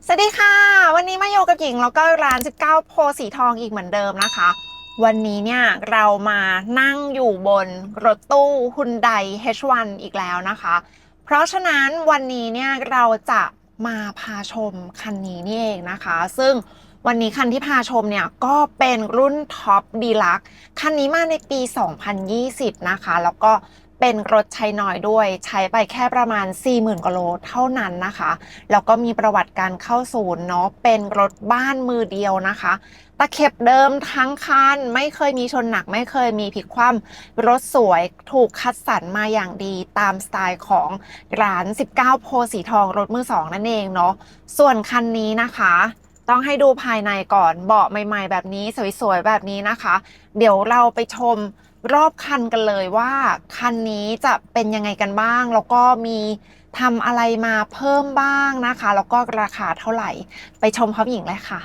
สวัสดีค่ะ วันนี้มาอยู่กับหญิงแล้วก็ร้าน 19 โพสีทองอีกเหมือนเดิมนะคะ วันนี้เนี่ยเรามานั่งอยู่บนรถตู้ฮุนได H1 อีกแล้วนะคะ เพราะฉะนั้นวันนี้เนี่ยเราจะมาพาชมคันนี้นี่เองนะคะ ซึ่งวันนี้คันที่พาชมเนี่ยก็เป็นรุ่นท็อปดีลักคันนี้มาในปี 2020 นะคะ แล้วก็ เป็นรถใช้น้อยด้วยใช้ไปแค่ประมาณ 40,000กว่าโลเท่านั้นนะคะ แล้วก็มีประวัติการเข้าศูนย์เนาะเป็นรถบ้านมือเดียวนะคะ ตะเข็บเดิมทั้งคันไม่เคยมีชนหนัก ไม่เคยมีพลิกคว่ำรถสวยถูกคัดสรรมาอย่างดีตามสไตล์ของร้าน 19 โพสีทองรถมือสองนั่นเองเนาะส่วนคันนี้นะคะต้องให้ดูภายในก่อนเบาะใหม่ ๆ แบบนี้สวยๆแบบนี้นะคะ เดี๋ยวเราไปชม รอบคันกันเลยว่า คันนี้จะเป็นยังไงกันบ้าง แล้วก็มีทำอะไรมาเพิ่มบ้างนะคะ แล้วก็ราคาเท่าไหร่ ไปชมพร้อมหญิงเลยค่ะ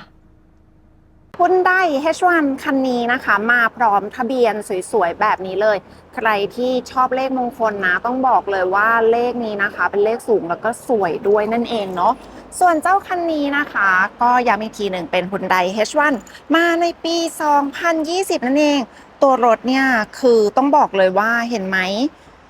h ุ n ได้ H1 คันนี้นะคะ มาพร้อมทะเบียนสวยๆ แบบนี้เลย ใครที่ชอบเลขมงคลนะ ต้องบอกเลยว่าเลขนี้นะคะ เป็นเลขสูงแล้วก็สวยด้วยนั่นเองเนาะส่วนเจ้าคันนี้นะคะ ก็ย้ำอีกทีหนึ่งเป็น Hyundai H1 มาในปี 2020 นั่นเอง ตัวรถเนี่ยคือต้องบอกเลยว่าเห็นไหม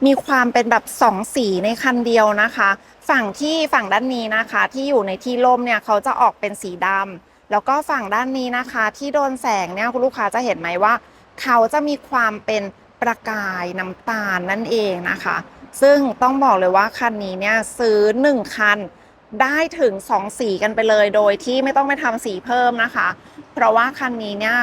มีความเป็นแบบสองสีในคันเดียวนะคะ ฝั่งที่ฝั่งด้านนี้นะคะ ที่อยู่ในที่ร่มเนี่ยเขาจะออกเป็นสีดำแล้วก็ฝั่งด้านนี้นะคะ ที่โดนแสงเนี่ยคุณลูกค้าจะเห็นไหมว่า เขาจะมีความเป็นประกายน้ำตาลนั่นเองนะคะ ซึ่งต้องบอกเลยว่าคันนี้เนี่ยซื้อ 1 คันได้ถึง 2 สีกันไปเลยโดยที่ไม่ต้องไปทำสีเพิ่มนะคะ เพราะว่าคันนี้เนี่ย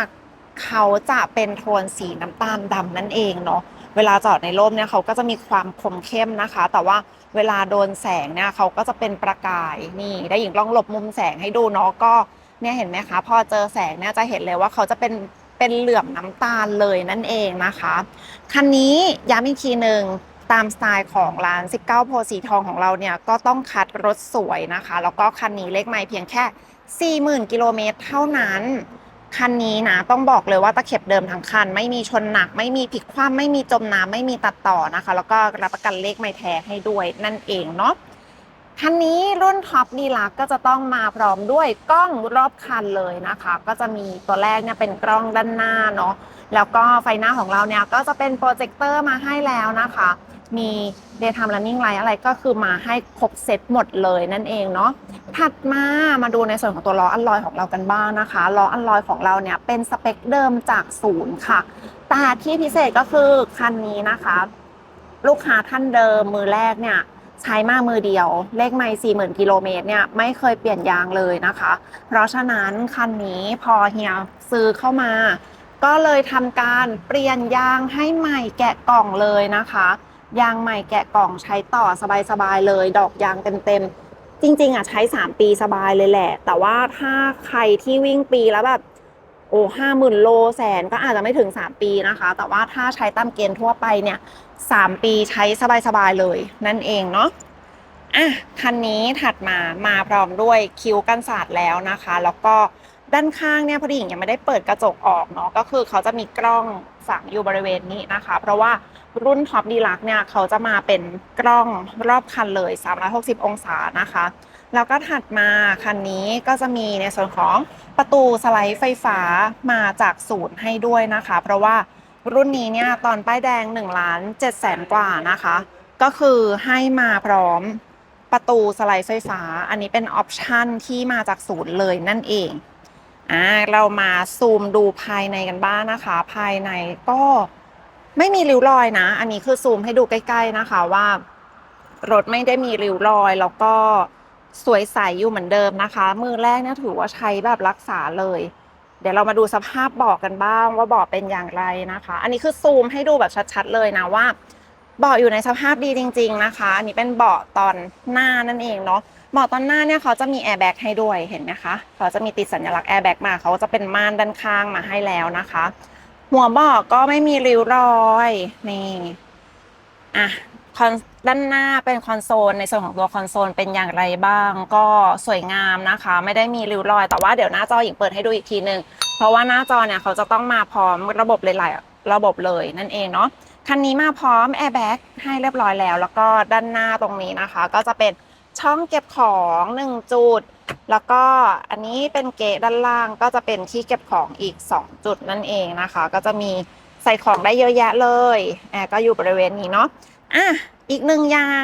เขาจะเป็นโทนสีน้ำตาลดำนั่นเองเนาะเวลาจอดในร่มเนี่ยเขาก็จะมีความคมเข้มนะคะ แต่ว่าเวลาโดนแสงเนี่ยเขาก็จะเป็นประกายนี่ได้หญิงลองหลบมุมแสงให้ดูเนาะก็เนี่ยเห็นไหมคะพอเจอแสงเนี่ยจะเห็นเลยว่าเขาจะเป็นเป็นเหลื่อมน้ำตาลเลยนั่นเองนะคะคันนี้ย้ำอีกทีหนึ่งตามสไตล์ของร้าน 19 โพสีทองของเราเนี่ยก็ต้องคัดรถสวยนะคะ แล้วก็คันนี้เลขไม่เพียงแค่ 40,000 กิโลเมตรเท่านั้น คันนี้นะต้องบอกเลยว่าตะเข็บเดิมทั้งคัน ไม่มีชนหนัก ไม่มีพลิกคว่ำไม่มีจมน้ำไม่มีตัดต่อนะคะ แล้วก็รับประกันเลขไม่แท้ให้ด้วยนั่นเองเนาะคันนี้รุ่นท็อปดีลักก็จะต้องมาพร้อมด้วยกล้องรอบคันเลยนะคะ ก็จะมีตัวแรกเนี่ยเป็นกล้องด้านหน้าเนาะแล้วก็ไฟหน้าของเราเนี่ยก็จะเป็นโปรเจคเตอร์มาให้แล้วนะคะ มี daytime running light อะไรก็คือมาให้ครบเซตหมดเลยนั่นเองเนาะถัดมามาดูในส่วนของตัวล้ออัลลอยของเรากันบ้างนะคะล้ออัลลอยของเราเนี่ยเป็นสเปคเดิมจากศูนย์ค่ะแต่ที่พิเศษก็คือคันนี้นะคะ ลูกค้าท่านเดิมมือแรกเนี่ยใช้มามือเดียว เลขไม่สี่หมื่นกิโลเมตรเนี่ยไม่เคยเปลี่ยนยางเลยนะคะ เพราะฉะนั้นคันนี้พอเฮียซื้อเข้ามา ก็เลยทำการเปลี่ยนยางให้ใหม่แกะกล่องเลยนะคะ ยางใหม่แกะกล่องใช้ต่อสบายๆเลย ดอกยางเต็มๆ จริง ๆอะใช้ 3 ปีสบายเลยแหละ แต่ว่าถ้าใครที่วิ่งปีแล้วแบบโอ้ห้าหมื่นโลแสนก็อาจจะไม่ถึง 3 ปีนะคะ แต่ว่าถ้าใช้ตามเกณฑ์ทั่วไปเนี่ย3ปีใช้สบายๆเลย นั่นเองเนาะอะคันนี้ถัดมามาพร้อมด้วยคิ้วกันศาสตร์แล้วนะคะ แล้วก็ ด้านข้างเนี่ยพอดีหญิงยังไม่ได้เปิดกระจกออกเนาะก็คือเขาจะมีกล้องฝังอยู่บริเวณนี้นะคะ เพราะว่ารุ่นท็อปดีลักเนี่ยเขาจะมาเป็นกล้องรอบคันเลย 360 องศานะคะ แล้วก็ถัดมาคันนี้ก็จะมีในส่วนของประตูสไลด์ไฟฟ้ามาจากศูนย์ให้ด้วยนะคะ เพราะว่ารุ่นนี้เนี่ยตอนป้ายแดง1ล้าน7แสนกว่านะคะ ก็คือให้มาพร้อมประตูสไลด์ไฟฟ้า อันนี้เป็นออปชันที่มาจากศูนย์เลยนั่นเอง อ่าเรามาซูมดูภายในกันบ้างนะคะ ภายในก็ไม่มีริ้วรอยนะ อันนี้คือซูมให้ดูใกล้ ๆนะคะว่ารถไม่ได้มีริ้วรอย แล้วก็สวยใสอยู่เหมือนเดิมนะคะ มือแรกเนี่ยถือว่าใช้แบบรักษาเลย เดี๋ยวเรามาดูสภาพเบาะกันบ้างว่าเบาะเป็นอย่างไรนะคะ อันนี้คือซูมให้ดูแบบชัดๆเลยนะว่า เบาะอยู่ในสภาพดีจริง ๆนะคะ อันนี้เป็นเบาะตอนหน้านั่นเองเนาะเบาะตอนหน้าเนี่ยเขาจะมีแอร์แบ็กให้ด้วยเห็นไหมคะเขาจะมีติดสัญลักษณ์แอร์แบ็กมาเขาจะเป็นม่านด้านข้างมาให้แล้วนะคะ หัวเบาะก็ไม่มีริ้วรอยนี่อะคอนด้านหน้าเป็นคอนโซลในส่วนของตัวคอนโซลเป็นอย่างไรบ้าง ก็สวยงามนะคะ ไม่ได้มีริ้วรอย แต่ว่าเดี๋ยวหน้าจอหญิงเปิดให้ดูอีกทีหนึ่งเพราะว่าหน้าจอเนี่ยเขาจะต้องมาพร้อมระบบหลายๆระบบเลยนั่นเองเนาะ คันนี้มาพร้อมแอร์แบ็กให้เรียบร้อยแล้ว แล้วก็ด้านหน้าตรงนี้นะคะ ก็จะเป็นช่องเก็บของหนึ่งจุด แล้วก็อันนี้เป็นเกะด้านล่างก็จะเป็นที่เก็บของอีก 2 จุดนั่นเองนะคะ ก็จะมีใส่ของได้เยอะแยะเลยแอร์ก็อยู่บริเวณนี้เนาะอะอีกหนึ่งอย่าง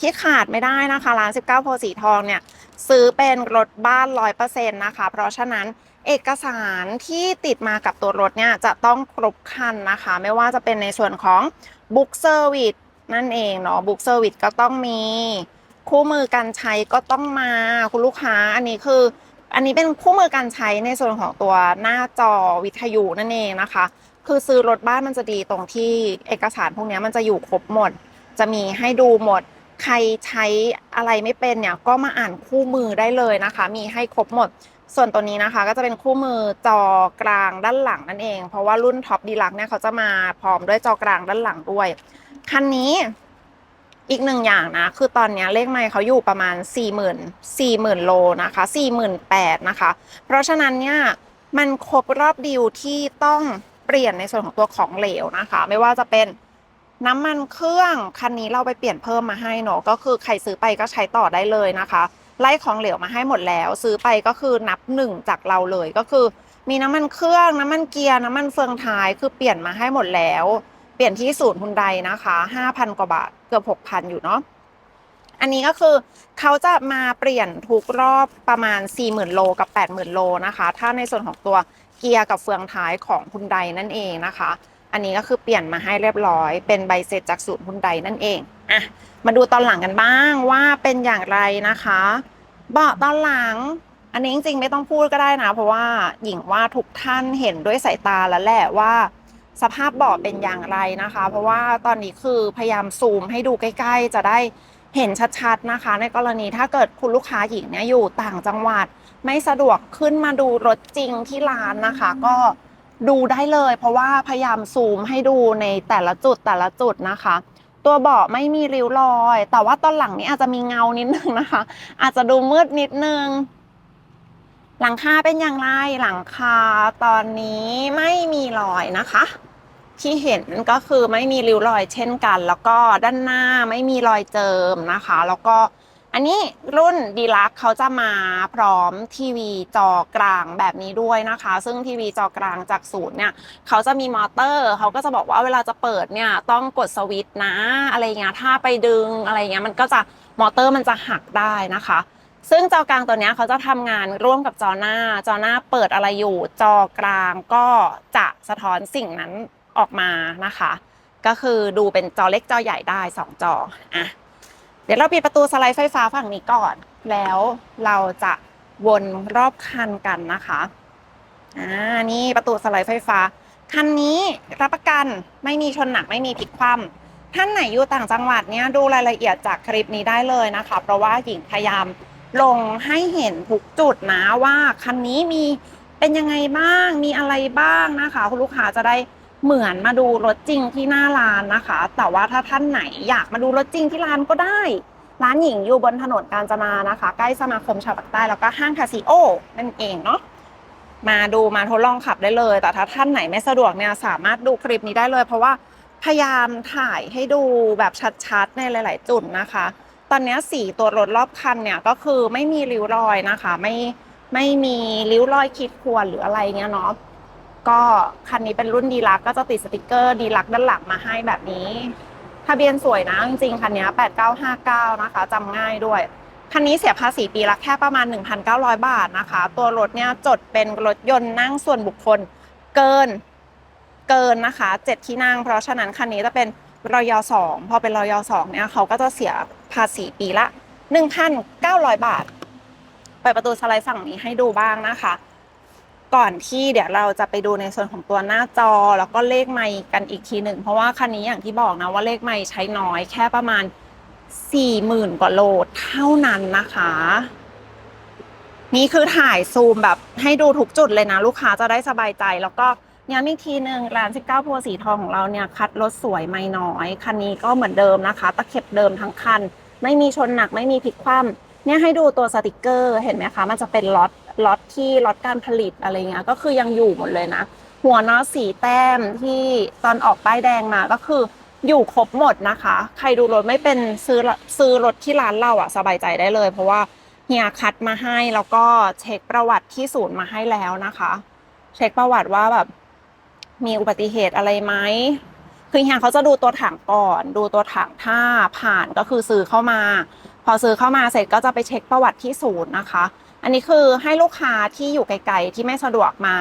ที่ขาดไม่ได้นะคะร้าน 19โพสีทองเนี่ยซื้อเป็นรถบ้านร้อยเปอร์เซ็นต์นะคะ เพราะฉะนั้น เอกสารที่ติดมากับตัวรถเนี่ยจะต้องครบคันนะคะ ไม่ว่าจะเป็นในส่วนของ Book Service นั่นเองเนาะ Book Service ก็ต้องมีคู่มือการใช้ก็ต้องมาคุณลูกค้าอันนี้คือ อันนี้เป็นคู่มือการใช้ในส่วนของตัวหน้าจอวิทยุนั่นเองนะคะ คือซื้อรถบ้านมันจะดีตรงที่เอกสารพวกนี้มันจะอยู่ครบหมด จะมีให้ดูหมด ใครใช้อะไรไม่เป็นเนี่ยก็มาอ่านคู่มือได้เลยนะคะ มีให้ครบหมด ส่วนตัวนี้นะคะก็จะเป็นคู่มือจอกลางด้านหลังนั่นเอง เพราะว่ารุ่นท็อปดีลักเนี่ยเขาจะมาพร้อมด้วยจอกลางด้านหลังด้วย คันนี้อีกหนึ่งอย่างนะ คือตอนนี้เลขไมล์เขาอยู่ประมาณ 4 0 0 0 0 4 0,000 โลนะคะ48,000นะคะ เพราะฉะนั้นเนี่ยมันครบรอบดีลที่ต้องเปลี่ยนในส่วนของตัวของเหลวนะคะ ไม่ว่าจะเป็นน้ำมันเครื่องคันนี้เราไปเปลี่ยนเพิ่มมาให้เนาะก็คือใครซื้อไปก็ใช้ต่อได้เลยนะคะ ไล่ของเหลวมาให้หมดแล้ว ซื้อไปก็คือนับหนึ่งจากเราเลยก็คือ มีน้ำมันเครื่องน้ำมันเกียร์น้ำมันเฟืองท้ายคือเปลี่ยนมาให้หมดแล้ว เปลี่ยนที่ศูนย์ฮุนไดนะคะ5,000กว่าบาทเกือบ6,000 อยู่เนาะอันนี้ก็คือเขาจะมาเปลี่ยนทุกรอบประมาณ 40,000 โลกับ 80,000 โลนะคะ ถ้าในส่วนของตัวเกียร์กับเฟืองท้ายของฮุนไดนั่นเองนะคะ อันนี้ก็คือเปลี่ยนมาให้เรียบร้อย เป็นใบเสร็จจากศูนย์ฮุนไดนั่นเอง อะมาดูตอนหลังกันบ้างว่าเป็นอย่างไรนะคะเบาะตอนหลัง อันนี้จริงๆไม่ต้องพูดก็ได้นะ เพราะว่าหญิงว่าทุกท่านเห็นด้วยสายตาแล้วแหละว่า สภาพเบาะเป็นอย่างไรนะคะ เพราะว่าตอนนี้คือพยายามซูมให้ดูใกล้ ๆ จะได้เห็นชัดๆนะคะ ในกรณีถ้าเกิดคุณลูกค้าหญิงเนี่ยอยู่ต่างจังหวัด ไม่สะดวกขึ้นมาดูรถจริงที่ร้านนะคะ ก็ดูได้เลย เพราะว่าพยายามซูมให้ดูในแต่ละจุดแต่ละจุดนะคะ ตัวเบาะไม่มีริ้วรอย แต่ว่าตอนหลังนี้อาจจะมีเงานิดนึงนะคะ อาจจะดูมืดนิดนึง หลังคาเป็นอย่างไรหลังคาตอนนี้ไม่มีรอยนะคะ ที่เห็นก็คือไม่มีริ้วรอยเช่นกัน แล้วก็ด้านหน้าไม่มีรอยเจิมนะคะ แล้วก็ อันนี้รุ่นดีลักเขาจะมาพร้อมทีวีจอกลางแบบนี้ด้วยนะคะ ซึ่งทีวีจอกลางจากศูนย์เนี่ยเขาจะมีมอเตอร์เขาก็จะบอกว่าเวลาจะเปิดเนี่ยต้องกดสวิตช์นะอะไรเงี้ยถ้าไปดึงอะไรเงี้ยมันก็จะมอเตอร์มันจะหักได้นะคะ ซึ่งจอกลางตัวนี้เขาจะทำงานร่วมกับจอหน้า จอหน้าเปิดอะไรอยู่ จอกลางก็จะสะท้อนสิ่งนั้นออกมานะคะ ก็คือดูเป็นจอเล็กจอใหญ่ได้ 2 จออะ เดี๋ยวเราปิดประตูสไลด์ไฟฟ้าฝั่งนี้ก่อน แล้วเราจะวนรอบคันกันนะคะอ่านี่ประตูสไลด์ไฟฟ้า คันนี้รับประกันไม่มีชนหนักไม่มีพลิกคว่ำท่านไหนอยู่ต่างจังหวัดเนี่ยดูรายละเอียดจากคลิปนี้ได้เลยนะคะ เพราะว่าหญิงพยายามลงให้เห็นทุกจุดนะว่าคันนี้มีเป็นยังไงบ้างมีอะไรบ้างนะคะ คุณลูกค้าจะได้ เหมือนมาดูรถจริงที่หน้าร้านนะคะ แต่ว่าถ้าท่านไหนอยากมาดูรถจริงที่ร้านก็ได้ ร้านหญิงอยู่บนถนนกาญจนานะคะ ใกล้สมาคมชาวปากใต้แล้วก็ห้างคาซิโอนั่นเองเนาะมาดูมาทดลองขับได้เลย แต่ถ้าท่านไหนไม่สะดวกเนี่ยสามารถดูคลิปนี้ได้เลย เพราะว่าพยายามถ่ายให้ดูแบบชัดๆ ในหลาย ๆ จุดนะคะ ตอนนี้สีตัวรถรอบคันเนี่ยก็คือไม่มีริ้วรอยนะคะ ไม่ไม่มีริ้วรอยขีดข่วนหรืออะไรเงี้ยเนาะ ก็คันนี้เป็นรุ่นดีลักก็จะติดสติกเกอร์ดีลักด้านหลังมาให้แบบนี้ ทะเบียนสวยนะ จริงๆ คันนี้ 8959 นะคะจำง่ายด้วย คันนี้เสียภาษีปีละแค่ประมาณ 1,900 บาทนะคะ ตัวรถเนี่ยจดเป็นรถยนต์นั่งส่วนบุคคลเกินเกินนะคะเจ็ดที่นั่ง เพราะฉะนั้นคันนี้จะเป็นรอยสองพอเป็นรอยสองเนี่ยเขาก็จะเสียภาษีปีละ 1,900 บาท เปิดประตูสไลด์ฝั่งนี้ให้ดูบ้างนะคะ ก่อนที่เดี๋ยวเราจะไปดูในส่วนของตัวหน้าจอ แล้วก็เลขไมค์กันอีกทีหนึ่ง เพราะว่าคันนี้อย่างที่บอกนะว่าเลขไมค์ใช้น้อยแค่ประมาณ 40,000 กว่าโลเท่านั้นนะคะ นี่คือถ่ายซูมแบบให้ดูทุกจุดเลยนะ ลูกค้าจะได้สบายใจ แล้วก็ย้ำอีกทีหนึ่งร้าน 19โพรสีทองของเราเนี่ยคัดรถสวยไม่น้อย คันนี้ก็เหมือนเดิมนะคะ ตะเข็บเดิมทั้งคัน ไม่มีชนหนักไม่มีพลิกคว่ำเนี่ยให้ดูตัวสติกเกอร์ เห็นไหมคะ มันจะเป็นล็อต ล็อตที่ล็อตการผลิตอะไรเงี้ยก็คือยังอยู่หมดเลยนะ หัวน็อสีแต้มที่ตอนออกป้ายแดงมาก็คืออยู่ครบหมดนะคะ ใครดูรถไม่เป็นซื้อซื้อรถที่ร้านเราอะสบายใจได้เลย เพราะว่าเฮียคัดมาให้แล้วก็เช็คประวัติที่ศูนย์มาให้แล้วนะคะ เช็คประวัติว่าแบบมีอุบัติเหตุอะไรไหมคือเฮียเขาจะดูตัวถังก่อน ดูตัวถังถ้าผ่านก็คือซื้อเข้ามา พอซื้อเข้ามาเสร็จก็จะไปเช็คประวัติที่ศูนย์นะคะ อันนี้คือให้ลูกค้าที่อยู่ไกลๆที่ไม่สะดวกมา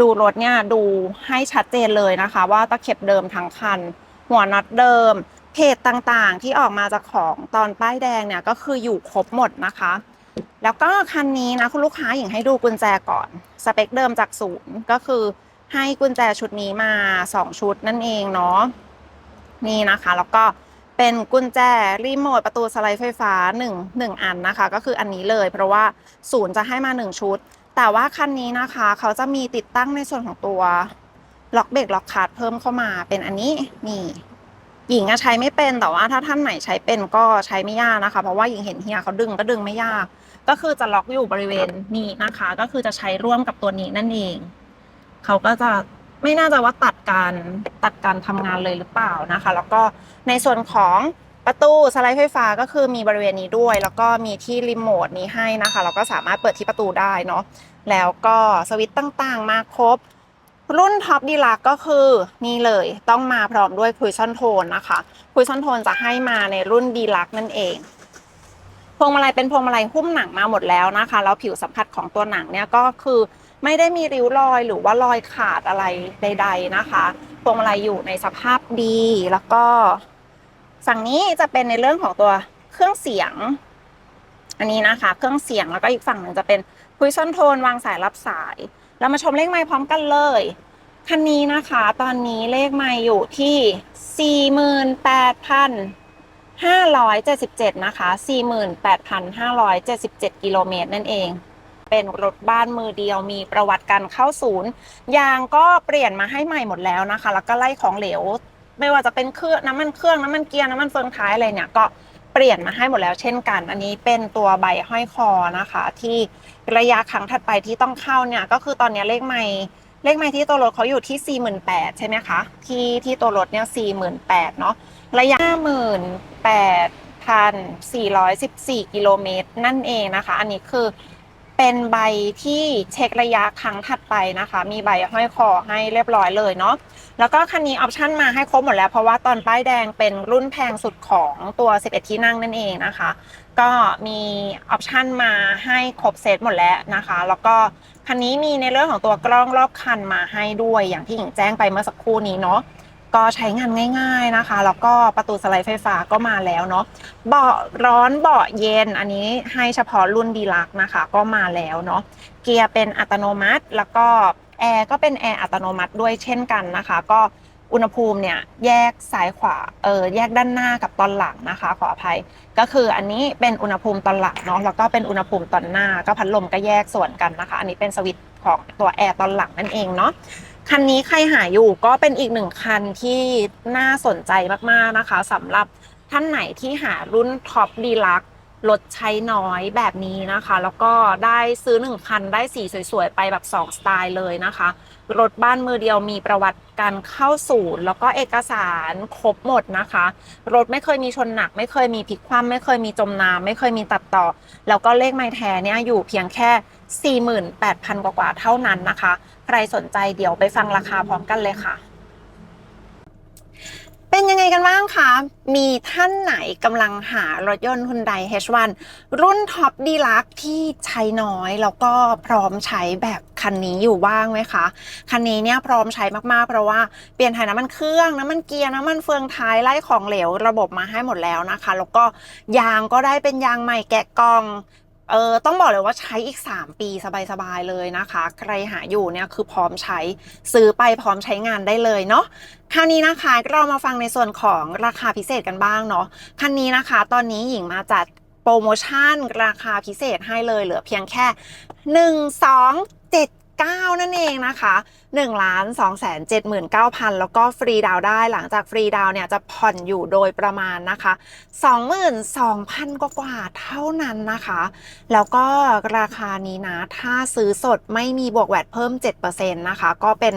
ดูรถเนี่ยดูให้ชัดเจนเลยนะคะ ว่าตะเข็บเดิมทั้งคัน หัวน็อตเดิม เพจต่างๆ ที่ออกมาจากของตอนป้ายแดงเนี่ยก็คืออยู่ครบหมดนะคะ แล้วก็คันนี้นะคุณลูกค้าหญิงให้ดูกุญแจก่อน สเปคเดิมจากศูนย์ก็คือให้กุญแจชุดนี้มา 2 ชุดนั่นเองเนาะนี่นะคะ แล้วก็ เป็นกุญแจรีโมทประตูสไลด์ไฟฟ้า1 1อันนะคะ ก็คืออันนี้เลย เพราะว่าศูนย์จะให้มา 1 ชุด แต่ว่าคันนี้นะคะ เขาจะมีติดตั้งในส่วนของตัวล็อกเบรกล็อกคาร์ดเพิ่มเข้ามาเป็นอันนี้นี่หญิงอะใช้ไม่เป็นแต่ว่าถ้าท่านไหนใช้เป็นก็ใช้ไม่ยากนะคะ เพราะว่าหญิงเห็นเฮียเขาดึงก็ดึงไม่ยาก ก็คือจะล็อกอยู่บริเวณนี้นะคะ ก็คือจะใช้ร่วมกับตัวนี้นั่นเอง เขาก็จะ ไม่น่าจะว่าตัดการตัดการทำงานเลยหรือเปล่านะคะ แล้วก็ในส่วนของประตูสไลด์ไฟฟ้าก็คือมีบริเวณนี้ด้วย แล้วก็มีที่รีโมทนี้ให้นะคะ เราก็สามารถเปิดที่ประตูได้เนาะแล้วก็สวิตช์ต่างๆ มาครบ รุ่นท็อปดีลักก็คือนี่เลยต้องมาพร้อมด้วยคุยซอนโทนนะคะคุยซอนโทนจะให้มาในรุ่นดีลักนั่นเองพวงมาลัยเป็นพวงมาลัยหุ้มหนังมาหมดแล้วนะคะแล้วผิวสัมผัสของตัวหนังเนี่ยก็คือ ไม่ได้มีริ้วรอยหรือว่ารอยขาดอะไรใด ๆนะคะพวงมาลัยอยู่ในสภาพดีแล้วก็ ฝั่งนี้จะเป็นในเรื่องของตัวเครื่องเสียง อันนี้นะคะ เครื่องเสียงแล้วก็อีกฝั่งหนึ่งจะเป็นคุยซอนโทนวางสายรับสาย เรามาชมเลขไม้พร้อมกันเลยคันนี้นะคะ ตอนนี้เลขไม้อยู่ที่ 48,577 นะคะ 48,577 กิโลเมตรนั่นเอง เป็นรถบ้านมือเดียว มีประวัติการเข้าศูนย์ ยางก็เปลี่ยนมาให้ใหม่หมดแล้วนะคะ แล้วก็ไล่ของเหลว ไม่ว่าจะเป็นเครื่องน้ำมันเครื่องน้ำมันเกียร์น้ำมันเฟืองท้ายอะไรเนี่ยก็เปลี่ยนมาให้หมดแล้วเช่นกัน อันนี้เป็นตัวใบห้อยคอนะคะ ที่ระยะครั้งถัดไปที่ต้องเข้าเนี่ยก็คือตอนนี้เลขไม่เลขไม่ที่ตัวรถเขาอยู่ที่ 48,000ใช่ไหมคะที่ที่ตัวรถเนี่ย48,000เนาะระยะ58,414กิโลเมตรนั่นเองนะคะ อันนี้คือ เป็นใบที่เช็คระยะครั้งถัดไปนะคะ มีใบห้อยคอให้เรียบร้อยเลยเนาะแล้วก็คันนี้ออปชั่นมาให้ครบหมดแล้ว เพราะว่าตอนป้ายแดงเป็นรุ่นแพงสุดของตัว 11 ที่นั่งนั่นเองนะคะ ก็มีออปชันมาให้ครบเซตหมดแล้วนะคะ แล้วก็คันนี้มีในเรื่องของตัวกล้องรอบคันมาให้ด้วยอย่างที่หญิงแจ้งไปเมื่อสักครู่นี้เนาะ ก็ใช้งานง่าย ๆนะคะ แล้วก็ประตูสไลด์ไฟฟ้าก็มาแล้วเนาะเบาะร้อนเบาะเย็น อันนี้ให้เฉพาะรุ่นดีลักนะคะ ก็มาแล้วเนาะเกียร์เป็นอัตโนมัติ แล้วก็แอร์ก็เป็นแอร์อัตโนมัติด้วยเช่นกันนะคะ ก็อุณหภูมิเนี่ยแยกซ้ายขวาเออแยกด้านหน้ากับตอนหลังนะคะ ขออภัย ก็คืออันนี้เป็นอุณหภูมิตอนหลังเนาะแล้วก็เป็นอุณหภูมิตอนหน้า ก็พัดลมก็แยกส่วนกันนะคะ อันนี้เป็นสวิตช์ของตัวแอร์ตอนหลังนั่นเองเนาะ คันนี้ใครหาอยู่ก็เป็นอีกหนึ่งคันที่น่าสนใจมากๆนะคะสำหรับท่านไหนที่หารุ่นท็อปดีลักรถใช้น้อยแบบนี้นะคะ แล้วก็ได้ซื้อหนึ่งคันได้สีสวยๆ ไปแบบ 2 สไตล์เลยนะคะ รถบ้านมือเดียวมีประวัติการเข้าศูนย์แล้วก็เอกสารครบหมดนะคะ รถไม่เคยมีชนหนัก ไม่เคยมีพลิกคว่ำไม่เคยมีจมน้ำไม่เคยมีตัดต่อ แล้วก็เลขไม้แท้เนี่ยอยู่เพียงแค่ 48,000 กว่าๆเท่านั้นนะคะ ใครสนใจเดี๋ยวไปฟังราคาพร้อมกันเลยค่ะ เป็นยังไงกันบ้างคะ มีท่านไหนกำลังหารถยนต์ Hyundai H1 รุ่นท็อปดีลักที่ใช้น้อย แล้วก็พร้อมใช้แบบคันนี้อยู่บ้างไหมคะ คันนี้เนี่ยพร้อมใช้มากๆ เพราะว่าเปลี่ยนถ่ายน้ำมันเครื่อง น้ำมันเกียร์ น้ำมันเฟืองท้ายไล่ของเหลวระบบมาให้หมดแล้วนะคะ แล้วก็ยางก็ได้เป็นยางใหม่แกะกล่อง เออต้องบอกเลยว่าใช้อีก 3 ปีสบายๆเลยนะคะ ใครหาอยู่เนี่ยคือพร้อมใช้ซื้อไปพร้อมใช้งานได้เลยเนาะคราวนี้นะคะเรามาฟังในส่วนของราคาพิเศษกันบ้างเนาะคันนี้นะคะ ตอนนี้หญิงมาจัดโปรโมชั่นราคาพิเศษให้เลยเหลือเพียงแค่ 1 2 7 9 นั่นเองนะคะ1ล้าน2 7 9 0 0 0 แล้วก็ฟรีดาวได้หลังจากฟรีดาวเนี่ยจะผ่อนอยู่โดยประมาณนะคะ 22,000 กว่ากว่าเท่านั้นนะคะ แล้วก็ราคานี้นะ ถ้าซื้อสดไม่มีบวกแวดเพิ่ม 7%นะคะ ก็เป็น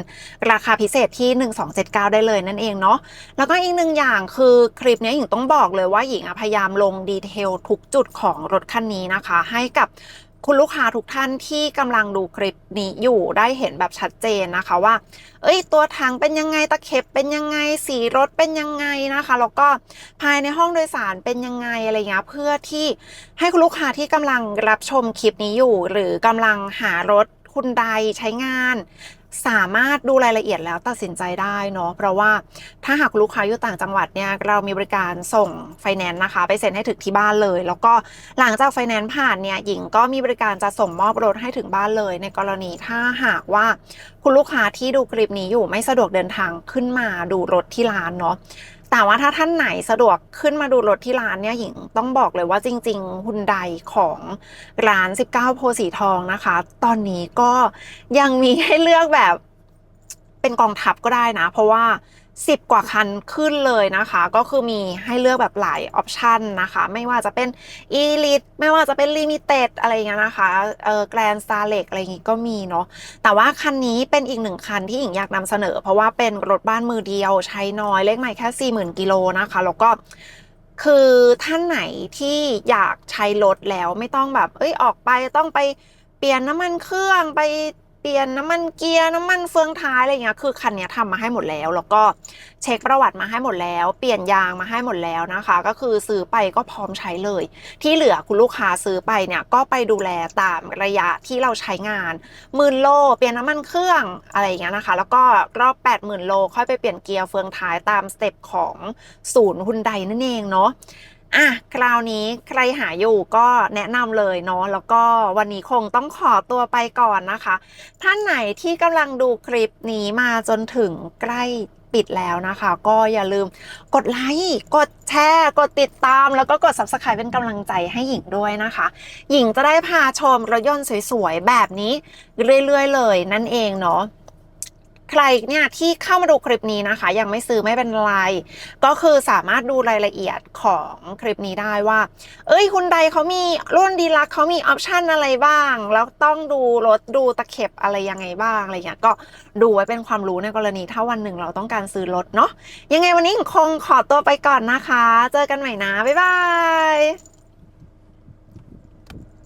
ราคาพิเศษที่ 1279 ได้เลยนั่นเองเนาะแล้วก็อีกหนึ่งอย่างคือคลิปนี้หญิงต้องบอกเลยว่าหญิงพยายามลงดีเทลทุกจุดของรถคันนี้นะคะ ให้กับ คุณลูกค้าทุกท่านที่กำลังดูคลิปนี้อยู่ได้เห็นแบบชัดเจนนะคะว่า เอ้ย ตัวถังเป็นยังไงตะเข็บเป็นยังไงสีรถเป็นยังไงนะคะ แล้วก็ภายในห้องโดยสารเป็นยังไงอะไรเงี้ยเพื่อที่ให้คุณลูกค้าที่กำลังรับชมคลิปนี้อยู่ หรือกำลังหารถ คุณใดใช้งาน สามารถดูรายละเอียดแล้วตัดสินใจได้เนาะเพราะว่าถ้าหากลูกค้าอยู่ต่างจังหวัดเนี่ยเรามีบริการส่งไฟแนนซ์นะคะ ไปเซ็นให้ถึงที่บ้านเลย แล้วก็หลังจากไฟแนนซ์ผ่านเนี่ยหญิงก็มีบริการจะส่งมอบรถให้ถึงบ้านเลย ในกรณีถ้าหากว่าคุณลูกค้าที่ดูคลิปนี้อยู่ไม่สะดวกเดินทางขึ้นมาดูรถที่ร้านเนาะ แต่ว่าถ้าท่านไหนสะดวกขึ้นมาดูรถที่ร้านเนี่ยหญิงต้องบอกเลยว่าจริงๆหุ่นใดของร้าน 19 โพสีทองนะคะ ตอนนี้ก็ยังมีให้เลือกแบบเป็นกองทัพก็ได้นะ เพราะว่า 10 กว่าคันขึ้นเลยนะคะ ก็คือมีให้เลือกแบบหลายออปชันนะคะ ไม่ว่าจะเป็น Elite ไม่ว่าจะเป็น Limited อะไรเงี้ยนะคะเออ Grand Star l e อะไรอย่างงี้ก็มีเนาะแต่ว่าคันนี้เป็นอีกหนึ่งคันที่หญิงอยากนำเสนอ เพราะว่าเป็นรถบ้านมือเดียวใช้น้อยเลขใหม่แค่ 40,000 กิโลนะคะ แล้วก็คือท่านไหนที่อยากใช้รถแล้วไม่ต้องแบบ เอ้ยออกไปต้องไปเปลี่ยนน้ำมันเครื่องไป เปลี่ยนน้ำมันเกียร์น้ำมันเฟืองท้ายอะไรเงี้ยคือคันนี้ทำมาให้หมดแล้ว แล้วก็เช็คประวัติมาให้หมดแล้ว เปลี่ยนยางมาให้หมดแล้วนะคะ ก็คือซื้อไปก็พร้อมใช้เลย ที่เหลือคุณลูกค้าซื้อไปเนี่ยก็ไปดูแลตามระยะที่เราใช้งานหมื่นโล เปลี่ยนน้ำมันเครื่องอะไรเงี้ยนะคะ แล้วก็รอบ 8 0,000 โลค่อยไปเปลี่ยนเกียร์เฟืองท้ายตามสเต็ปของศูนย์ฮุนไดนั่นเองเนาะ อะคราวนี้ใครหาอยู่ก็แนะนำเลยเนาะแล้วก็วันนี้คงต้องขอตัวไปก่อนนะคะ ท่านไหนที่กำลังดูคลิปนี้มาจนถึงใกล้ปิดแล้วนะคะ ก็อย่าลืมกดไลค์กดแชร์กดติดตาม แล้วก็กด subscribe เป็นกำลังใจให้หญิงด้วยนะคะ หญิงจะได้พาชมรถยนต์สวยๆ แบบนี้เรื่อยๆเลยนั่นเองเนาะ ใครเนี่ยที่เข้ามาดูคลิปนี้นะคะ ยังไม่ซื้อไม่เป็นไร ก็คือสามารถดูรายละเอียดของคลิปนี้ได้ว่า เอ้ยคุณใดเขามีรุ่นดีลักเขามีออปชันอะไรบ้าง แล้วต้องดูรถดูตะเข็บอะไรยังไงบ้างอะไรเงี้ยก็ดูไว้เป็นความรู้ในกรณีถ้าวันหนึ่งเราต้องการซื้อรถเนาะยังไงวันนี้คงขอตัวไปก่อนนะคะ เจอกันใหม่นะบ๊ายบาย